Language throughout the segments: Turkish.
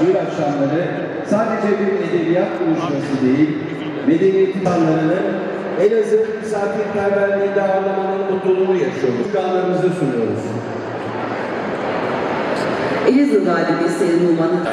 şiir akşamları sadece bir edebiyat buluşması değil, medeniyet alanlarının Elazığ misafirperverliğinde ağırlamanın mutluluğunu yaşıyoruz. Kanlarımızı sunuyoruz. Elazığ Valide Sayın Numan'ın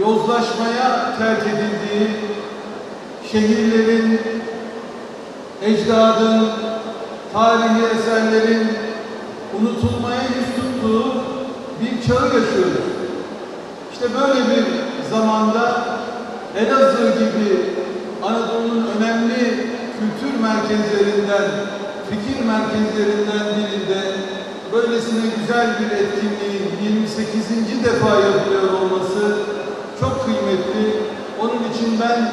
yozlaşmaya terk edildiği, şehirlerin, ecdadın tarihi eserlerin unutulmaya yüz tuttuğu bir çağı yaşıyoruz. İşte böyle bir zamanda Elazığ gibi Anadolu'nun önemli kültür merkezlerinden, fikir merkezlerinden birinde böylesine güzel bir etkinliğin 28. defa yapılıyor olması kıymetli. Onun için ben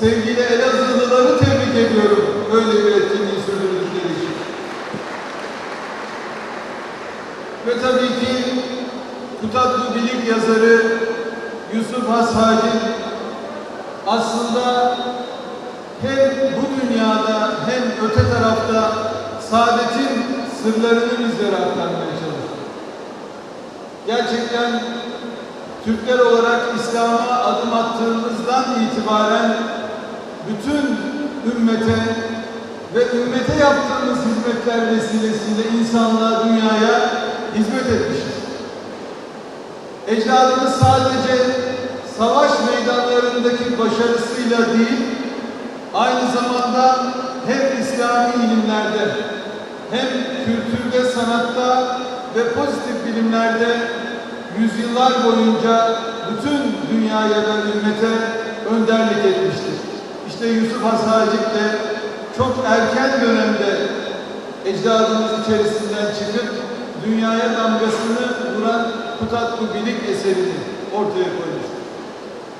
sevgili Elazığlıları tebrik ediyorum böyle bir etkinliği sürdürdükleri için. Ve tabii ki Kutatlı Bilik yazarı Yusuf Has Hacı aslında hem bu dünyada hem öte tarafta saadetin sırlarını bizlere aktarmaya çalışıyor. Gerçekten Türkler olarak İslam'a adım attığımızdan itibaren bütün ümmete ve ümmete yaptığımız hizmetler vesilesiyle insanlığa, dünyaya hizmet etmişiz. Ecdadımız sadece savaş meydanlarındaki başarısıyla değil, aynı zamanda hem İslami ilimlerde, hem kültürde, sanatta ve pozitif bilimlerde yüzyıllar boyunca bütün dünyaya ve ümmete önderlik etmiştir. İşte Yusuf Has Hacip de çok erken dönemde ecdadımız içerisinden çıkıp dünyaya damgasını vuran Kutatlı Bilik eserini ortaya koymuştur.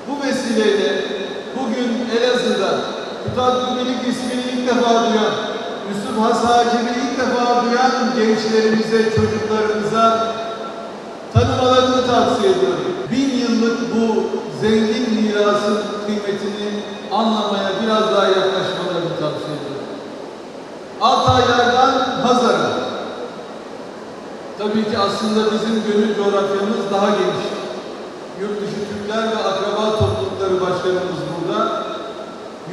Bu vesileyle bugün Elazığ'da Kutatlı Bilik ismini ilk defa duyan, Yusuf Has Hacip'i ilk defa duyan gençlerimize, çocuklarımıza tanımalarını tavsiye ediyorum. Bin yıllık bu zengin mirasın kıymetini anlamaya biraz daha yaklaşmalarını tavsiye ediyorum. Altaylardan Hazar'a. Tabii ki aslında bizim gönül coğrafyamız daha geniş. Yurt dışı Türkler ve akraba toplulukları başkanımız burada.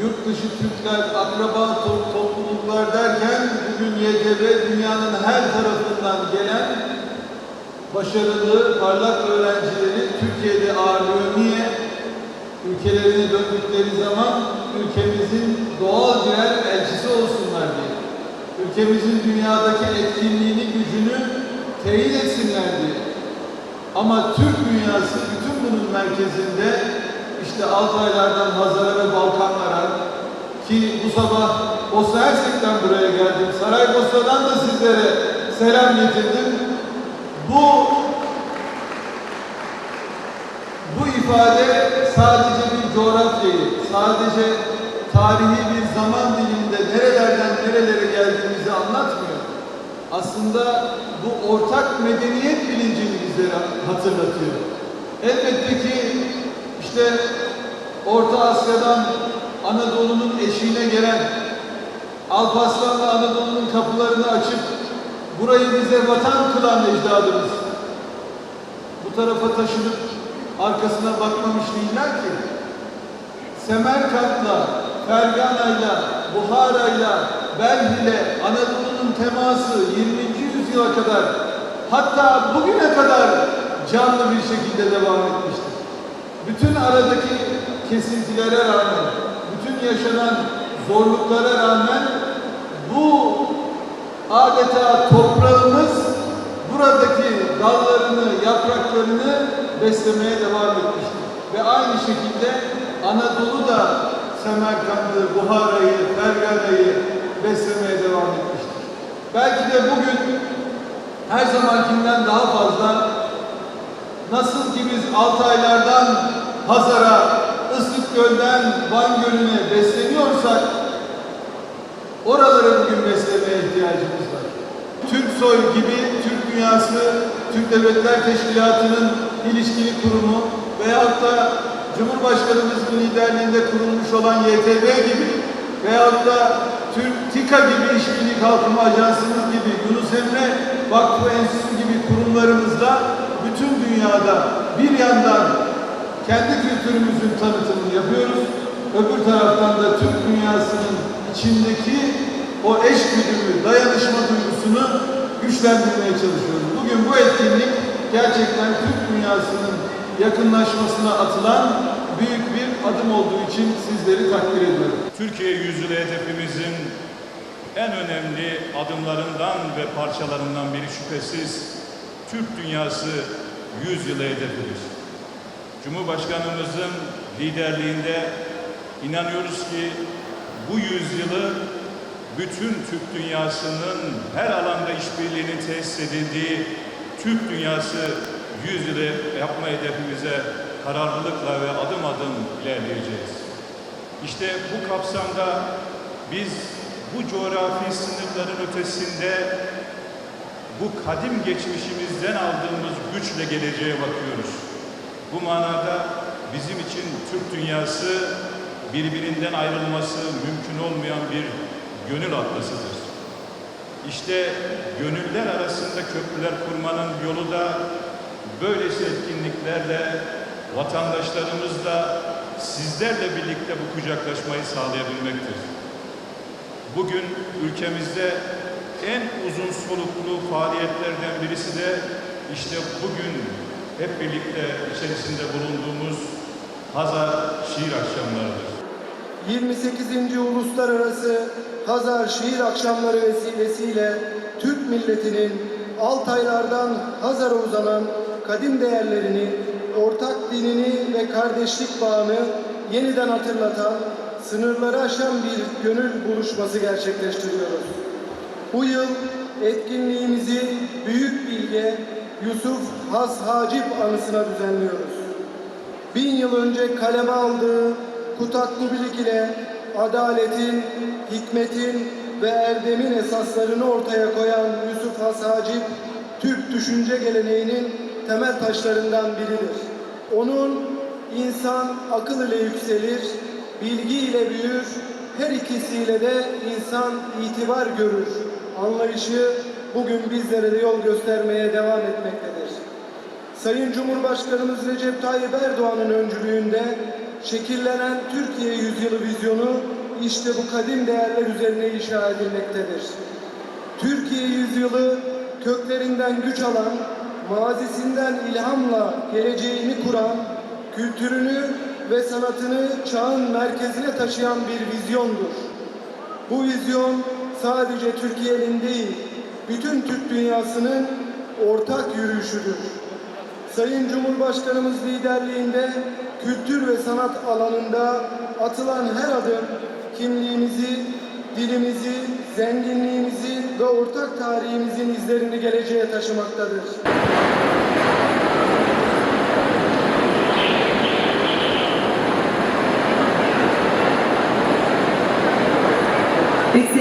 Yurt dışı Türkler, akraba to- topluluklar derken bugün YTB dünyanın her tarafından gelen başarılı, parlak öğrencileri Türkiye'de ağırlıyor. Niye? Ülkelerine döndükleri zaman ülkemizin doğal birer elçisi olsunlar diye. Ülkemizin dünyadaki etkinliğini, gücünü teyit etsinler diye. Ama Türk dünyası bütün bunun merkezinde işte Altaylardan Hazar'a ve Balkanlara ki bu sabah Bosna Hersek'ten buraya geldim. Saraybosna'dan da sizlere selam getirdim. Bu bu ifade sadece bir coğrafyayı, sadece tarihi bir zaman diliminde nerelerden nerelere geldiğimizi anlatmıyor. Aslında bu ortak medeniyet bilincini bizlere hatırlatıyor. Elbette ki işte Orta Asya'dan Anadolu'nun eşiğine gelen Alparslan'la Anadolu'nun kapılarını açıp burayı bize vatan kılan ecdadımız bu tarafa taşınıp arkasına bakmamış değiller ki. Semerkant'la, Fergana'yla, Buhara'yla, Belhi'le Anadolu'nun teması 20. yüzyıla kadar hatta bugüne kadar canlı bir şekilde devam etmiştir. Bütün aradaki kesintilere rağmen, bütün yaşanan zorluklara rağmen bu adeta toprağımız buradaki dallarını, yapraklarını beslemeye devam etmiştir. Ve aynı şekilde Anadolu da Semerkant'ı, Buhara'yı, Fergana'yı beslemeye devam etmiştir. Belki de bugün her zamankinden daha fazla nasıl ki biz Altaylardan Hazar'a, Islık Göl'den Van Gölü'ne besleniyorsak oraları bugün beslemeye ihtiyacımız var. Türk Soy gibi Türk Dünyası, Türk Devletler Teşkilatı'nın ilişkili kurumu veyahut da Cumhurbaşkanımızın liderliğinde kurulmuş olan YTB gibi veyahut da Türk TİKA gibi İşbirliği Kalkınma Ajansımız gibi Yunus Emre Vakfı Enstitüsü gibi kurumlarımızla bütün dünyada bir yandan kendi kültürümüzün tanıtımını yapıyoruz. Öbür taraftan da Türk dünyasının içindeki o eşgüdümü, dayanışma duygusunu güçlendirmeye çalışıyoruz. Bugün bu etkinlik gerçekten Türk dünyasının yakınlaşmasına atılan büyük bir adım olduğu için sizleri takdir ediyorum. Türkiye yüzyılı hedefimizin en önemli adımlarından ve parçalarından biri şüphesiz Türk dünyası 100 yılı hedefidir. Cumhurbaşkanımızın liderliğinde inanıyoruz ki bu yüzyılı bütün Türk dünyasının her alanda işbirliğinin tesis edildiği Türk dünyası yüzyılı yapma hedefimize kararlılıkla ve adım adım ilerleyeceğiz. İşte bu kapsamda biz bu coğrafi sınırların ötesinde bu kadim geçmişimizden aldığımız güçle geleceğe bakıyoruz. Bu manada bizim için Türk dünyası birbirinden ayrılması mümkün olmayan bir gönül atlasıdır. İşte gönüller arasında köprüler kurmanın yolu da böylesi etkinliklerle vatandaşlarımızla sizlerle birlikte bu kucaklaşmayı sağlayabilmektir. Bugün ülkemizde en uzun soluklu faaliyetlerden birisi de işte bugün hep birlikte içerisinde bulunduğumuz Hazar Şiir Akşamlarıdır. 28. Uluslararası Hazar Şiir Akşamları vesilesiyle Türk milletinin Altaylardan Hazar'a uzanan kadim değerlerini, ortak dinini ve kardeşlik bağını yeniden hatırlatan, sınırları aşan bir gönül buluşması gerçekleştiriyoruz. Bu yıl etkinliğimizi Büyük Bilge Yusuf Has Hacip anısına düzenliyoruz. Bin yıl önce kaleme aldığı Kutatlı Bilik ile adaletin, hikmetin ve erdemin esaslarını ortaya koyan Yusuf Has Hacip, Türk düşünce geleneğinin temel taşlarından biridir. Onun insan akıl ile yükselir, bilgi ile büyür, her ikisiyle de insan itibar görür. Anlayışı bugün bizlere de yol göstermeye devam etmektedir. Sayın Cumhurbaşkanımız Recep Tayyip Erdoğan'ın öncülüğünde şekillenen Türkiye Yüzyılı vizyonu işte bu kadim değerler üzerine inşa edilmektedir. Türkiye Yüzyılı köklerinden güç alan, mazisinden ilhamla geleceğini kuran, kültürünü ve sanatını çağın merkezine taşıyan bir vizyondur. Bu vizyon sadece Türkiye'nin değil, bütün Türk dünyasının ortak yürüyüşüdür. Sayın Cumhurbaşkanımız liderliğinde kültür ve sanat alanında atılan her adım kimliğimizi, dilimizi, zenginliğimizi ve ortak tarihimizin izlerini geleceğe taşımaktadır.